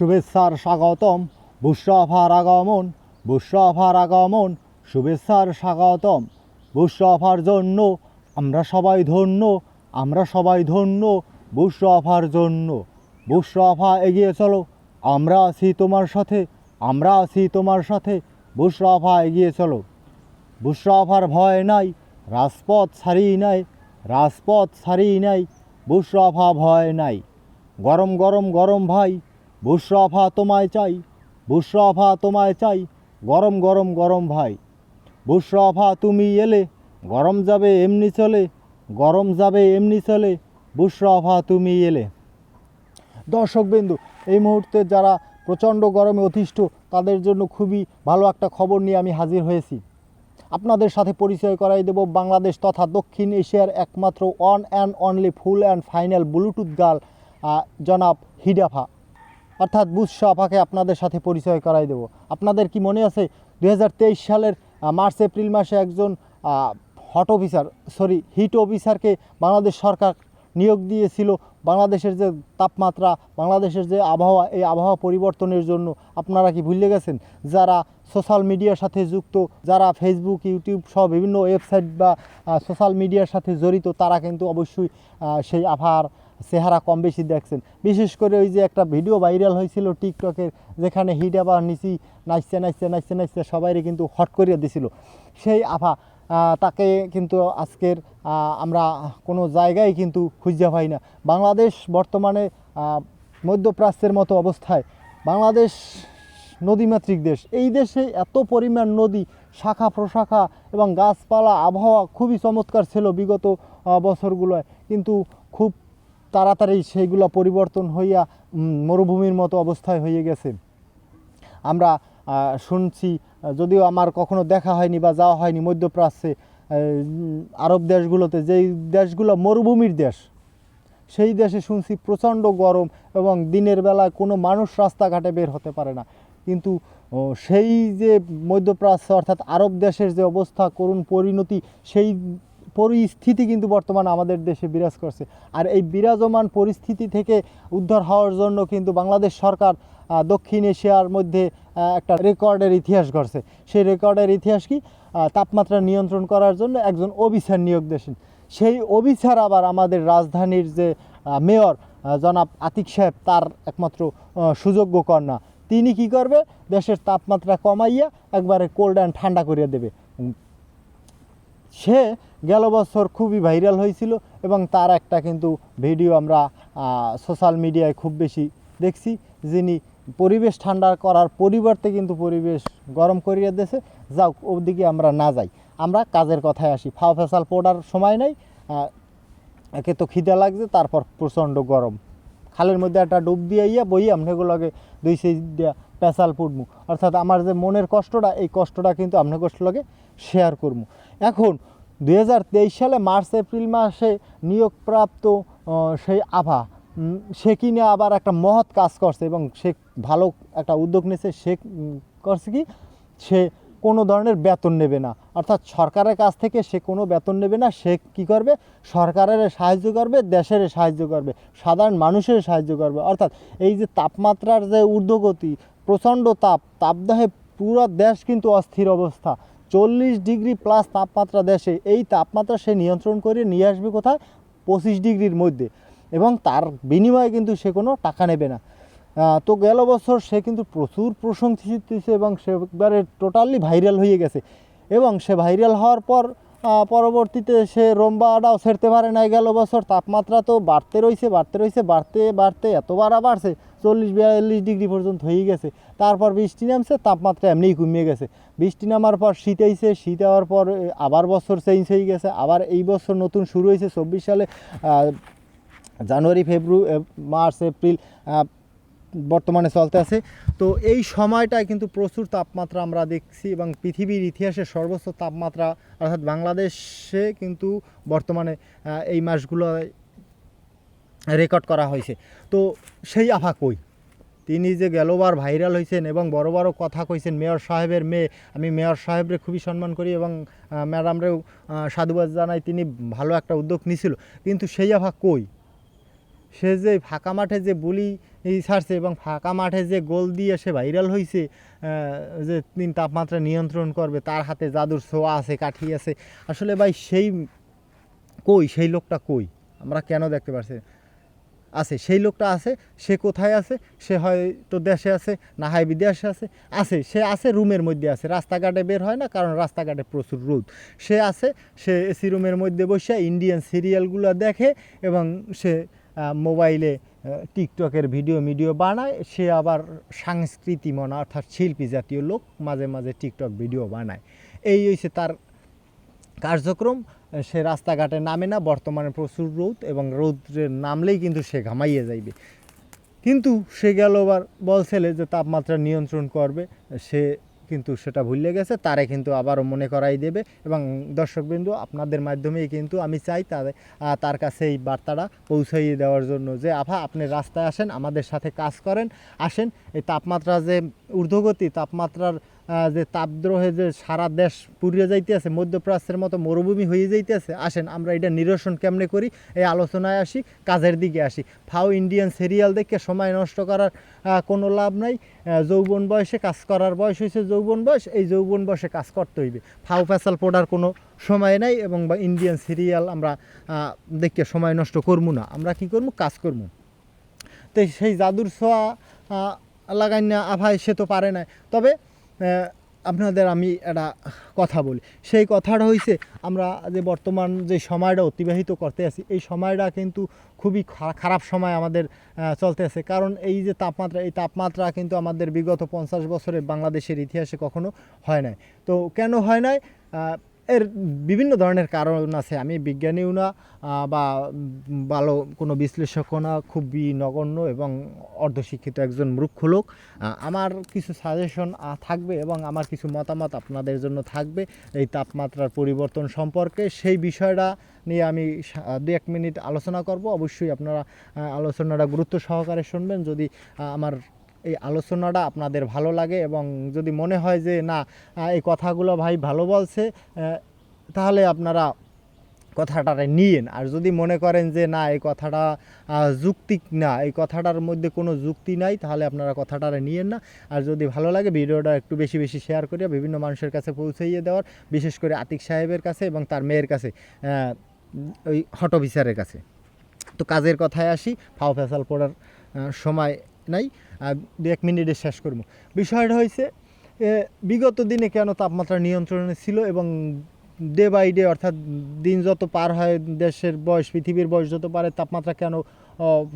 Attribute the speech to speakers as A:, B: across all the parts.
A: শুভেচ্ছার স্বাগতম, বুসরাফার আগমন বুসরাফার আগমন, শুভেচ্ছার স্বাগতম। বুসরাফার জন্য আমরা সবাই ধন্য, আমরা সবাই ধন্য, বুসরাফার জন্য। বুসরাফা এগিয়ে চলো, আমরা আছি তোমার সাথে, আমরা আছি তোমার সাথে, বুসরাফা এগিয়ে চলো। বুসরাফার ভয় নাই, রাজপথ ছাড়ি নাই, রাজপথ ছাড়ি নাই, বুসরাফা ভয় নাই। গরম গরম গরম ভাই বুসরাফা তোমায় চাই, বুসরাফা তোমায় চাই, গরম গরম গরম ভাই। বুসরাফা তুমি এলে, গরম যাবে এমনি চলে, গরম যাবে এমনি চলে, বুসরাফা তুমি এলে। দর্শকবিন্দু এই মুহূর্তে যারা প্রচণ্ড গরমে অতিষ্ঠ, তাদের জন্য খুবই ভালো একটা খবর নিয়ে আমি হাজির হয়েছি। আপনাদের সাথে পরিচয় করাই দেব বাংলাদেশ তথা দক্ষিণ এশিয়ার একমাত্র one and only full and final Bluetooth girl জনাব হিডাফা। অর্থাৎ বুসরাফাকে আপনাদের সাথে পরিচয় করাই দেব। আপনাদের কি মনে আছে দু হাজার তেইশ সালের মার্চ, এপ্রিল মাসে একজন হট অফিসার সরি হিট অফিসারকে বাংলাদেশ সরকার নিয়োগ দিয়েছিল? বাংলাদেশের যে তাপমাত্রা, বাংলাদেশের যে আবহাওয়া, এই আবহাওয়া পরিবর্তনের জন্য আপনারা কি ভুলে গেছেন? যারা সোশ্যাল মিডিয়ার সাথে যুক্ত, যারা ফেসবুক ইউটিউব সহ বিভিন্ন ওয়েবসাইট বা সোশ্যাল মিডিয়ার সাথে জড়িত, তারা কিন্তু অবশ্যই সেই আবহাওয়ার চেহারা কম বেশি দেখছেন। বিশেষ করে ওই যে একটা ভিডিও ভাইরাল হয়েছিল টিকটকের, যেখানে হিট আবার নিচি নাচতে নাচতে নাচতে নাচতে সবাইরে কিন্তু হট করিয়ে দিছিল। সেই আভা তাকে কিন্তু আজকের আমরা কোনো জায়গায় কিন্তু খুঁজে পাই না। বাংলাদেশ বর্তমানে মধ্যপ্রাচ্যের মতো অবস্থায়। বাংলাদেশ নদীমাতৃক দেশ। এই দেশে এত পরিমাণ নদী, শাখা প্রশাখা এবং গাছপালা, আবহাওয়া খুবই চমৎকার ছিল বিগত বছরগুলোয়। কিন্তু খুব তাড়াতাড়ি সেইগুলো পরিবর্তন হইয়া মরুভূমির মতো অবস্থায় হয়ে গেছে। আমরা শুনছি যদিও আমার কখনো দেখা হয়নি বা যাওয়া হয়নি মধ্যপ্রাচ্যে আরব দেশগুলোতে, যেই দেশগুলো মরুভূমির দেশ, সেই দেশে শুনছি প্রচণ্ড গরম এবং দিনের বেলায় কোনো মানুষ রাস্তাঘাটে বের হতে পারে না। কিন্তু সেই যে মধ্যপ্রাচ্য অর্থাৎ আরব দেশের যে অবস্থা, করুণ পরিণতি, সেই পরিস্থিতি কিন্তু বর্তমানে আমাদের দেশে বিরাজ করছে। আর এই বিরাজমান পরিস্থিতি থেকে উদ্ধার হওয়ার জন্য কিন্তু বাংলাদেশ সরকার দক্ষিণ এশিয়ার মধ্যে একটা রেকর্ডের ইতিহাস গড়ছে। সেই রেকর্ডের ইতিহাস কি? তাপমাত্রা নিয়ন্ত্রণ করার জন্য একজন অফিসার নিয়োগ দিয়েছেন। সেই অফিসার আবার আমাদের রাজধানীর যে মেয়র জনাব আতিক সাহেব, তার একমাত্র সুযোগ্য কন্যা। তিনি কি করবে? দেশের তাপমাত্রা কমাইয়া একবারে কোল্ড অ্যান্ড ঠান্ডা করিয়ে দেবে। সে গেল বছর খুবই ভাইরাল হয়েছিল এবং তার একটা কিন্তু ভিডিও আমরা সোশ্যাল মিডিয়ায় খুব বেশি দেখছি যিনি পরিবেশ ঠান্ডা করার পরিবর্তে কিন্তু পরিবেশ গরম করিয়ে দিয়েছে। যাও ওদিকে আমরা না যাই। আমরা কাজের কথায় আসি। ফাও ফেসাল পড়ার সময় নেই একে তো খিদে লাগছে, তারপর প্রচণ্ড গরম। খালের মধ্যে একটা ডুব দিয়ে ইয়া বই আপনাগুলোকে দুই সেই দিয়া পেশাল পুড়মু। অর্থাৎ আমার যে মনের কষ্টটা, এই কষ্টটা কিন্তু আপনার কষ্ট লগে শেয়ার করব এখন দু হাজার তেইশ সালে মার্চ, এপ্রিল মাসে নিয়োগপ্রাপ্ত সেই আভা সে কিনে আবার একটা মহৎ কাজ করছে এবং সে ভালো একটা উদ্যোগ নিয়েছে, সে করছে কি? সে কোনো ধরনের বেতন নেবে না। অর্থাৎ সরকারের কাছ থেকে সে কোনো বেতন নেবে না, সে কি করবে? সরকারের সাহায্য করবে, দেশের সাহায্য করবে, সাধারণ মানুষের সাহায্য করবে। অর্থাৎ এই যে তাপমাত্রার যে ঊর্ধ্বগতি প্রচণ্ড তাপ। তাপদাহে পুরো দেশ কিন্তু অস্থির অবস্থা। চল্লিশ ডিগ্রি প্লাস তাপমাত্রা দেশে। এই তাপমাত্রা সে নিয়ন্ত্রণ করে নিয়ে আসবে কোথায়? পঁচিশ ডিগ্রির মধ্যে। এবং তার বিনিময়ে কিন্তু সে কোনো টাকা নেবে না। তো গেল বছর সে কিন্তু প্রচুর প্রশংসিত এবং সে একবারে টোটালি ভাইরাল হয়ে গেছে। এবং সে ভাইরাল হওয়ার পর পরবর্তীতে সে রম্বাটাও ছেড়তে পারে নাই, গেল বছর। তাপমাত্রা তো বাড়তে রয়েছে বাড়তে রয়েছে বাড়তে বাড়তে এতবার বাড়ছে, চল্লিশ, বিয়াল্লিশ ডিগ্রি পর্যন্ত হয়ে গেছে। তারপর বৃষ্টি নামছে, তাপমাত্রা এমনিই কমিয়ে গেছে। বৃষ্টি নামার পর শীত আইছে, শীত হওয়ার পর আবার বছর চেঞ্জ হয়ে গেছে, আবার এই বছর নতুন শুরু হয়েছে, চব্বিশ সালে জানুয়ারি ফেব্রুয়ারি মার্চ, এপ্রিল বর্তমানে চলতে আছে। তো এই সময়টায় কিন্তু প্রচুর তাপমাত্রা আমরা দেখছি এবং পৃথিবীর ইতিহাসে সর্বোচ্চ তাপমাত্রা অর্থাৎ বাংলাদেশে কিন্তু বর্তমানে এই মাসগুলো রেকর্ড করা হয়েছে। তো সেই আফা কই? তিনি যে গেলবার ভাইরাল হয়েছেন এবং বড় বড় কথা কইছেন, মেয়র সাহেবের মেয়ে। আমি মেয়র সাহেবরে খুবই সম্মান করি এবং ম্যাডামরেও সাধুবাদ জানাই তিনি ভালো একটা উদ্যোগ নিছিল। কিন্তু সেই আফা কই? সে যে ফাঁকা মাঠে যে বুলি ছাড়ছে এবং ফাঁকা মাঠে যে গোল দিয়ে সে ভাইরাল হয়েছে যে তিন তাপমাত্রা নিয়ন্ত্রণ করবে, তার হাতে জাদুর ছোঁয়া আছে, কাঠি আছে। আসলে ভাই, সেই কই? সেই লোকটা কই? আমরা কেন দেখতে পারছি আছে, সেই লোকটা আছে, সে কোথায় আছে? সে হয়তো দেশে আছে, না হয় বিদেশে আছে। আছে, সে আছে রুমের মধ্যে আছে। রাস্তাঘাটে বের হয় না, কারণ রাস্তাঘাটে প্রচুর রোদ। সে আছে, সে এসি রুমের মধ্যে বসে ইন্ডিয়ান সিরিয়ালগুলো দেখে এবং সে মোবাইলে টিকটকের ভিডিও মিডিও বানায়, সে আবার সাংস্কৃতি মনা, অর্থাৎ শিল্পী জাতীয় লোক মাঝে মাঝে টিকটক ভিডিও বানায়। এই হয়েছে তার কার্যক্রম। সে রাস্তাঘাটে নামে না, বর্তমানে প্রচুর রোদ এবং রৌদ্রের নামলেই কিন্তু সে ঘামাইয়ে যাইবে। কিন্তু সে গেল আবার বলছেলে যে তাপমাত্রা নিয়ন্ত্রণ করবে। সে কিন্তু সেটা ভুলে গেছে, তারে কিন্তু আবারও মনে করাই দেবে এবং দর্শকবৃন্দু, আপনাদের মাধ্যমেই কিন্তু আমি চাই তাদের তার কাছে এই বার্তাটা পৌঁছাইয়ে দেওয়ার জন্য যে আফা আপনি রাস্তায় আসেন, আমাদের সাথে কাজ করেন, আসেন, এই তাপমাত্রা যে ঊর্ধ্বগতি, তাপমাত্রার যে তাপদ্রোহে যে সারা দেশ পুড়িয়ে যাইতে আছে মধ্যপ্রাচ্যের মতো মরুভূমি হয়ে যাইতে আছে আসেন আমরা এটা নিরসন কেমনে করি? এই আলোচনায় আসি, কাজের দিকে আসি। ফাও ইন্ডিয়ান সিরিয়াল দেখে সময় নষ্ট করার কোনো লাভ নাই। যৌবন বয়সে কাজ করার বয়স হয়েছে যৌবন বয়স, এই যৌবন বয়সে কাজ করতে হইবে। ফাও ফেসাল পড়ার কোনো সময় নাই এবং বা ইন্ডিয়ান সিরিয়াল আমরা দেখে সময় নষ্ট করব না। আমরা কি করব কাজ করব তো সেই জাদুর ছোঁয়া লাগাই না আভাই সে তো পারে না তবে আপনাদের আমি একটা কথা বলি। সেই কথাটা হইছে, আমরা যে বর্তমান যে সময়টা অতিবাহিত করতে আছি, এই সময়টা কিন্তু খুবই খারাপ সময় আমাদের চলতে আছে। কারণ এই যে তাপমাত্রা, এই তাপমাত্রা কিন্তু আমাদের বিগত পঞ্চাশ বছরে বাংলাদেশের ইতিহাসে কখনো হয় নাই। তো কেন হয় নাই? এর বিভিন্ন ধরনের কারণ আছে। আমি বিজ্ঞানীও না বা ভালো কোনো বিশ্লেষকও না, খুবই নগণ্য এবং অর্ধশিক্ষিত একজন মূর্খ লোক। আমার কিছু সাজেশন থাকবে এবং আমার কিছু মতামত আপনাদের জন্য থাকবে এই তাপমাত্রার পরিবর্তন সম্পর্কে। সেই বিষয়টা নিয়ে আমি দু এক মিনিট আলোচনা করব। অবশ্যই আপনারা আলোচনাটা গুরুত্ব সহকারে শুনবেন। যদি আমার এই আলোচনাটা আপনাদের ভালো লাগে এবং যদি মনে হয় যে না এই কথাগুলো ভাই ভালো বলছে তাহলে আপনারা কথাটারে নিয়েন। আর যদি মনে করেন যে না, এই কথাটা যুক্তিক না, এই কথাটার মধ্যে কোনো যুক্তি নাই, তাহলে আপনারা কথাটারে নিয়েন না। আর যদি ভালো লাগে, ভিডিওটা একটু বেশি বেশি শেয়ার করিয়া বিভিন্ন মানুষের কাছে পৌঁছাইয়ে দেওয়ার, বিশেষ করে আতিক সাহেবের কাছে এবং তার মেয়ের কাছে ওই হট অফিসারের কাছে। তো কাজের কথায় আসি, ফাও ফেসাল পড়ার সময় নাই। দু এক মিনিটে শেষ করব। বিষয়টা হয়েছে বিগত দিনে কেন তাপমাত্রা নিয়ন্ত্রণে ছিল এবং ডে বাই ডে অর্থাৎ দিন যত পার হয়, দেশের বয়স, পৃথিবীর বয়স যত পারে, তাপমাত্রা কেন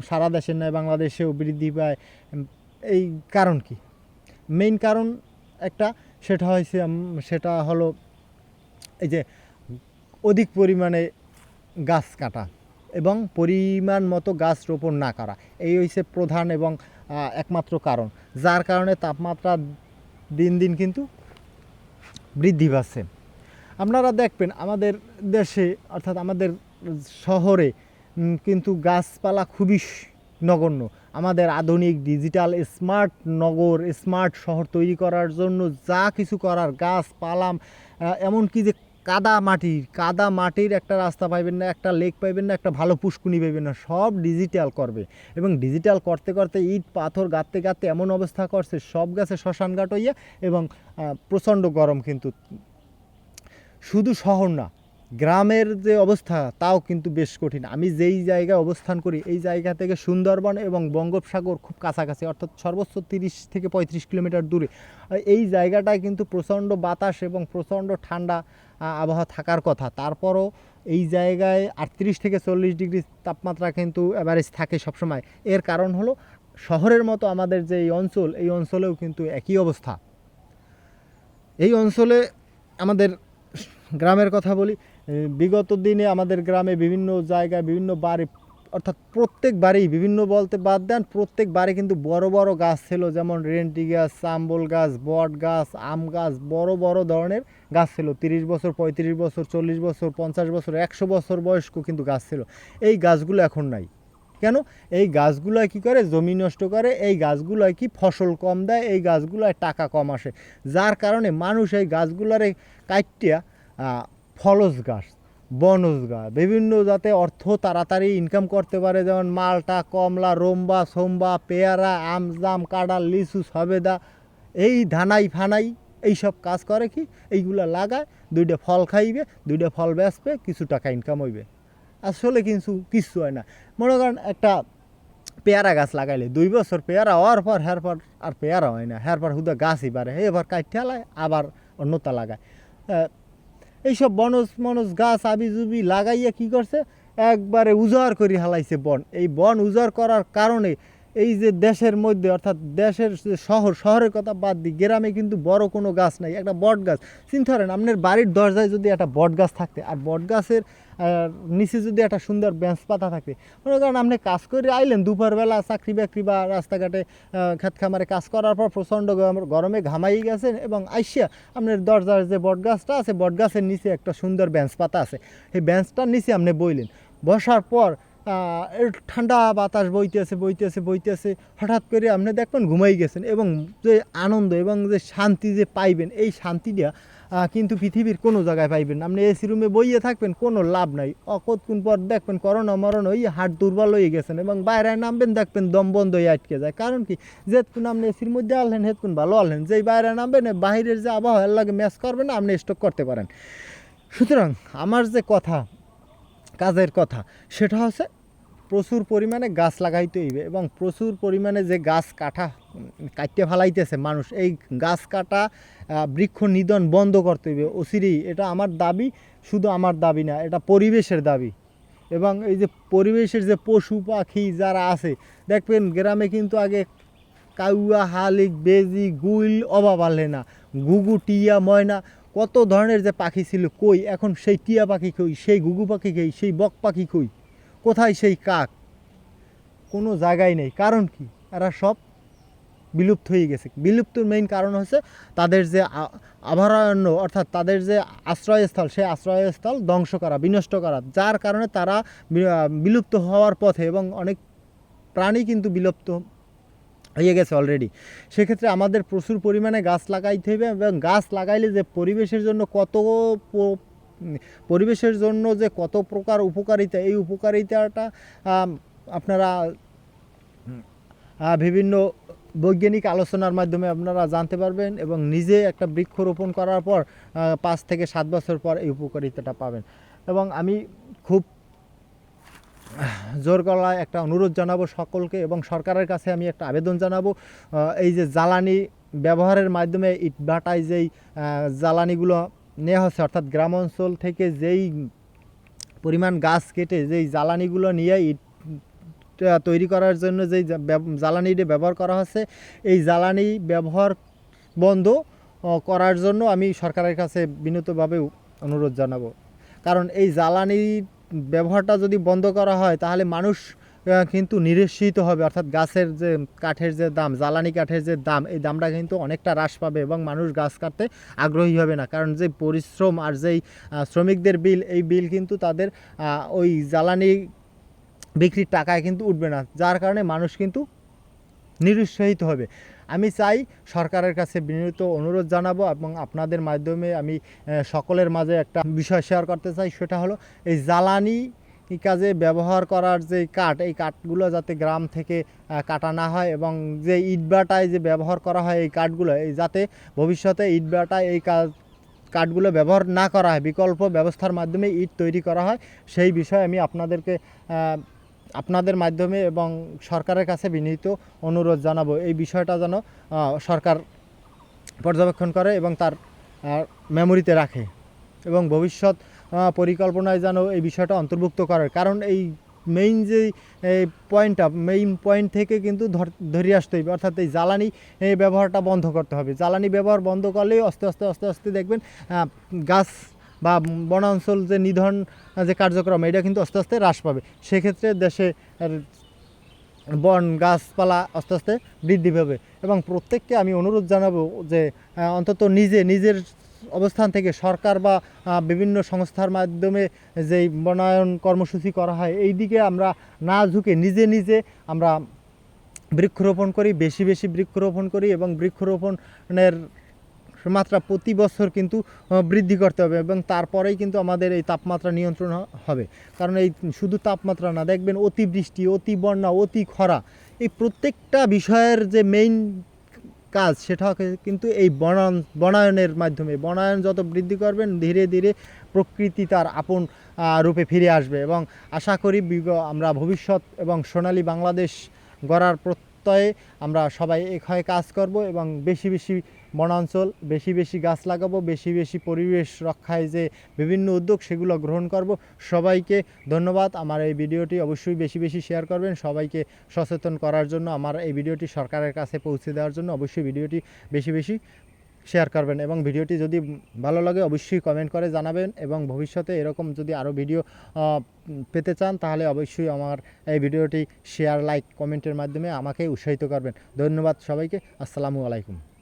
A: সারা দেশের নয়, বাংলাদেশেও বৃদ্ধি পায় এই কারণ কি? মেইন কারণ একটা, সেটা হয়েছে সেটা হলো এই যে অধিক পরিমাণে গাছ কাটা এবং পরিমাণ মতো গাছ রোপণ না করা। এই হচ্ছে প্রধান এবং একমাত্র কারণ। যার কারণে তাপমাত্রা দিন দিন কিন্তু বৃদ্ধি পাচ্ছে। আপনারা দেখবেন, আমাদের দেশে অর্থাৎ আমাদের শহরে কিন্তু গাছপালা খুবই নগণ্য। আমাদের আধুনিক ডিজিটাল স্মার্ট নগর, স্মার্ট শহর তৈরি করার জন্য যা কিছু করার, গাছপালা এমনকি যে কাদা মাটির কাদা মাটির একটা রাস্তা পাইবেন না, একটা লেক পাইবেন না, একটা ভালো পুষ্কুনি পাইবেন না, সব ডিজিটাল করবে। এবং ডিজিটাল করতে করতে ইট, পাথর গাঁততে গাঁততে এমন অবস্থা করছে, সব গাছে শ্মশান ঘাট হইয়া এবং প্রচণ্ড গরম কিন্তু। শুধু শহর না, গ্রামের যে অবস্থা তাও কিন্তু বেশ কঠিন। আমি যেই জায়গায় অবস্থান করি, এই জায়গা থেকে সুন্দরবন এবং বঙ্গোপসাগর খুব কাছাকাছি, অর্থাৎ সর্বোচ্চ তিরিশ থেকে পঁয়ত্রিশ কিলোমিটার দূরে। এই জায়গাটায় কিন্তু প্রচণ্ড বাতাস এবং প্রচণ্ড ঠান্ডা আবহাওয়া থাকার কথা। তারপরও এই জায়গায় আটত্রিশ থেকে চল্লিশ ডিগ্রি তাপমাত্রা কিন্তু অ্যাভারেজ থাকে সবসময়। এর কারণ হলো শহরের মতো আমাদের যে এই অঞ্চল, এই অঞ্চলেও কিন্তু একই অবস্থা। এই অঞ্চলে আমাদের গ্রামের কথা বলি বিগত দিনে আমাদের গ্রামে বিভিন্ন জায়গায় বিভিন্ন বাড়ি অর্থাৎ প্রত্যেক বাড়ি বিভিন্ন বলতে বাদ দেন, প্রত্যেক বাড়ি কিন্তু বড় বড় গাছ ছিল, যেমন রেন্টি গাছ, চাম্বল গাছ, বট গাছ, আম গাছ, বড় বড় ধরনের গাছ ছিল। তিরিশ বছর, পঁয়ত্রিশ বছর, চল্লিশ বছর, পঞ্চাশ বছর, একশো বছর বয়স্ক কিন্তু গাছ ছিল। এই গাছগুলো এখন নাই। কেন? এই গাছগুলোয় কি করে? জমি নষ্ট করে। এই গাছগুলোয় কি ফসল কম দেয়? এই গাছগুলোয় টাকা কম আসে। যার কারণে মানুষ এই গাছগুলোরে কাটিয়া ফলস গাছ। বনজগা বিভিন্ন যাতে অর্থ তাড়াতাড়ি ইনকাম করতে পারে, যেমন মালটা, কমলা, রোম্বা, সোম্বা, পেয়ারা, আম, জাম কাঁড়া লিচু, সবেদা, এই ধানাই ফানাই, এইসব কাজ করে কি? এইগুলা লাগায়, দুইটা ফল খাইবে, দুইটা ফল বেচবে, কিছু টাকা ইনকাম হইবে। আসলে কিন্তু কিচ্ছু হয় না। মনে করেন একটা পেয়ারা গাছ লাগাইলে, দুই বছর পেয়ারা হওয়ার পর পর আর পেয়ারা হয় না। পর হুদা গাছই পারে, এবার কাইটে লায় আবার অন্যতা লাগায়। এইসব বনজ মনজ গাছ আবি জুবি লাগাইয়া কি করছে? একবারে উজাড় করে হালাইছে বন। এই বন উজাড় করার কারণে এই যে দেশের মধ্যে, অর্থাৎ দেশের শহর, শহরের কথা বাদ দিই, গ্রামে কিন্তু বড় কোনো গাছ নাই, একটা বট গাছ। চিন্তা করেন, আপনার বাড়ির দরজায় যদি একটা বট গাছ থাকতে, আর বট গাছের নিচে যদি একটা সুন্দর বেঞ্চ পাতা থাকে মনে করেন আপনি কাজ করে আইলেন, দুপুরবেলা চাকরি বাকরি বা রাস্তাঘাটে খেত খামারে কাজ করার পর প্রচণ্ড গরম- ঘামাই গেছেন এবং আইসিয়া আপনার দরজার যে বট গাছটা আছে, বট গাছের নিচে একটা সুন্দর বেঞ্চ পাতা আছে। এই বেঞ্চটার নিচে আপনি বইলেন। বসার পর ঠান্ডা বাতাস বইতে আছে বইতেছে বইতেছে বইতেছে। হঠাৎ করে আপনি দেখবেন ঘুমাই গেছেন এবং যে আনন্দ এবং যে শান্তি যে পাইবেন, এই শান্তিটা কিন্তু পৃথিবীর কোনো জায়গায় পাইবেন। আপনি এসি রুমে বইয়ে থাকবেন, কোনো লাভ নাই। অকতক্ষণ পর দেখবেন করোনা মরণ হয়ে হাট দুর্বল হয়ে গেছেন এবং বাইরে নামবেন, দেখবেন দম বন্ধ হয়ে আটকে যায়। কারণ কি? যেতক্ষণ আপনি এসির মধ্যে আনলেন হেতক্ষণ ভালো আনলেন। যেই বাইরে নামবেন বাইরের যে আবহাওয়ার লাগে ম্যাচ করবেন আপনি স্টক করতে পারেন। সুতরাং, আমার যে কথা কাজের কথা। সেটা হচ্ছে প্রচুর পরিমাণে গাছ লাগাইতে হইবে এবং প্রচুর পরিমাণে যে গাছ কাটা, কাটতে ফেলাইতেছে মানুষ, এই গাছ কাটা বৃক্ষ নিধন বন্ধ করতে হইবে অচিরেই। এটা আমার দাবি, শুধু আমার দাবি না, এটা পরিবেশের দাবি। এবং এই যে পরিবেশের যে পশু পাখি যারা আছে, দেখবেন গ্রামে কিন্তু আগে কাউয়া, হালিক, বেজি, গুইল অভাব আনলে না। গুগু টিয়া ময়না কত ধরনের যে পাখি ছিল, কই? এখন সেই টিয়া পাখি কই? সেই গুগু পাখি কই? সেই বক পাখি কই? কোথায় সেই কাক? কোনো জায়গায় নেই। কারণ কি? এরা সব বিলুপ্ত হয়ে গেছে। বিলুপ্তর মেইন কারণ হচ্ছে তাদের যে আভয়ারণ্য, অর্থাৎ তাদের যে আশ্রয়স্থল, সেই আশ্রয়স্থল ধ্বংস করা, বিনষ্ট করা, যার কারণে তারা বিলুপ্ত হওয়ার পথে এবং অনেক প্রাণী কিন্তু বিলুপ্ত হয়ে গেছে অলরেডি সেক্ষেত্রে আমাদের প্রচুর পরিমাণে গাছ লাগাইতে হবে এবং গাছ লাগাইলে যে পরিবেশের জন্য কত পরিবেশের জন্য যে কত প্রকার উপকারিতা, এই উপকারিতাটা আপনারা বিভিন্ন বৈজ্ঞানিক আলোচনার মাধ্যমে আপনারা জানতে পারবেন এবং নিজে একটা বৃক্ষরোপণ করার পর পাঁচ থেকে সাত বছর পর এই উপকারিতাটা পাবেন। এবং আমি খুব জোর গলায় একটা অনুরোধ জানাব সকলকে এবং সরকারের কাছে আমি একটা আবেদন জানাব। এই যে জ্বালানি ব্যবহারের মাধ্যমে ইটভাটায় যেই জ্বালানিগুলো নেওয়া হচ্ছে, অর্থাৎ গ্রাম অঞ্চল থেকে যেই পরিমাণ গাছ কেটে যেই জ্বালানিগুলো নিয়ে ইট তৈরি করার জন্য যেই জ্বালানিটা ব্যবহার করা হচ্ছে, এই জ্বালানি ব্যবহার বন্ধ করার জন্য আমি সরকারের কাছে বিনীতভাবে অনুরোধ জানাব। কারণ এই জ্বালানি ব্যবহারটা যদি বন্ধ করা হয়, তাহলে মানুষ কিন্তু নিরস্বিত হবে। অর্থাৎ গাছের যে কাঠের যে দাম, জ্বালানি কাঠের যে দাম, এই দামটা কিন্তু অনেকটা হ্রাস পাবে এবং মানুষ গাছ কাটতে আগ্রহী হবে না। কারণ যে পরিশ্রম আর যেই শ্রমিকদের বিল, এই বিল কিন্তু তাদের ওই জ্বালানি বিক্রির টাকায় কিন্তু উঠবে না। যার কারণে মানুষ কিন্তু নিরুৎসাহিত হবে। আমি চাই সরকারের কাছে বিনীত অনুরোধ জানাব এবং আপনাদের মাধ্যমে আমি সকলের মাঝে একটা বিষয় শেয়ার করতে চাই, সেটা হলো এই জ্বালানি কাজে ব্যবহার করার যে কাঠ, এই কাঠগুলো যাতে গ্রাম থেকে কাটা না হয় এবং যে ইটবাটায় যে ব্যবহার করা হয় এই কাঠগুলো, এই যাতে ভবিষ্যতে ইটবাটায় এই কাজ, কাঠগুলো ব্যবহার না করা হয়, বিকল্প ব্যবস্থার মাধ্যমে ইট তৈরি করা হয়, সেই বিষয়ে আমি আপনাদেরকে আপনাদের মাধ্যমে এবং সরকারের কাছে বিনীত অনুরোধ জানাব। এই বিষয়টা যেন সরকার পর্যবেক্ষণ করে এবং তার মেমোরিতে রাখে এবং ভবিষ্যৎ পরিকল্পনায় যেন এই বিষয়টা অন্তর্ভুক্ত করে। কারণ এই মেইন যে পয়েন্টটা মেইন পয়েন্ট থেকে কিন্তু ধরে আসতে হবে। অর্থাৎ এই জ্বালানি ব্যবহারটা বন্ধ করতে হবে। জ্বালানি ব্যবহার বন্ধ করলেই আস্তে আস্তে আস্তে আস্তে দেখবেন গাছ বা বনাঞ্চল যে নিধন, যে কার্যক্রম, এটা কিন্তু আস্তে আস্তে হ্রাস পাবে। সেক্ষেত্রে দেশে বন, গাছপালা আস্তে আস্তে বৃদ্ধি পাবে। এবং প্রত্যেককে আমি অনুরোধ জানাব যে অন্তত নিজে, নিজের অবস্থান থেকে সরকার বা বিভিন্ন সংস্থার মাধ্যমে যেই বনায়ন কর্মসূচি করা হয়, এই দিকে আমরা না ঝুঁকে নিজে নিজে আমরা বৃক্ষরোপণ করি, বেশি বেশি বৃক্ষরোপণ করি এবং বৃক্ষরোপণের মাত্রা প্রতি বছর কিন্তু বৃদ্ধি করতে হবে এবং তারপরেই কিন্তু আমাদের এই তাপমাত্রা নিয়ন্ত্রণ হবে। কারণ এই শুধু তাপমাত্রা না, দেখবেন অতিবৃষ্টি অতি বন্যা অতি খরা, এই প্রত্যেকটা বিষয়ের যে মেইন কাজ সেটা কিন্তু এই বনায়ন, বনায়নের মাধ্যমে, বনায়ন যত বৃদ্ধি করবেন, ধীরে ধীরে প্রকৃতি তার আপন রূপে ফিরে আসবে এবং আশা করি আমরা ভবিষ্যৎ এবং সোনালী বাংলাদেশ গড়ার প্রত্যয়ে আমরা সবাই এক হয়ে কাজ করব এবং বেশি বেশি বনাঞ্চল, বেশি বেশি গাছ লাগাবো, বেশি বেশি পরিবেশ রক্ষায় যে বিভিন্ন উদ্যোগ সেগুলো গ্রহণ করব। সবাইকে ধন্যবাদ। আমার এই ভিডিওটি অবশ্যই বেশি বেশি শেয়ার করবেন। সবাইকে সচেতন করার জন্য আমার এই ভিডিওটি সরকারের কাছে পৌঁছে দেওয়ার জন্য অবশ্যই ভিডিওটি বেশি বেশি শেয়ার করবেন এবং ভিডিওটি যদি ভালো লাগে অবশ্যই কমেন্ট করে জানাবেন এবং ভবিষ্যতে এরকম যদি আরও ভিডিও পেতে চান তাহলে অবশ্যই আমার এই ভিডিওটি শেয়ার লাইক কমেন্টের মাধ্যমে আমাকে উৎসাহিত করবেন। ধন্যবাদ সবাইকে। আসসালামু আলাইকুম।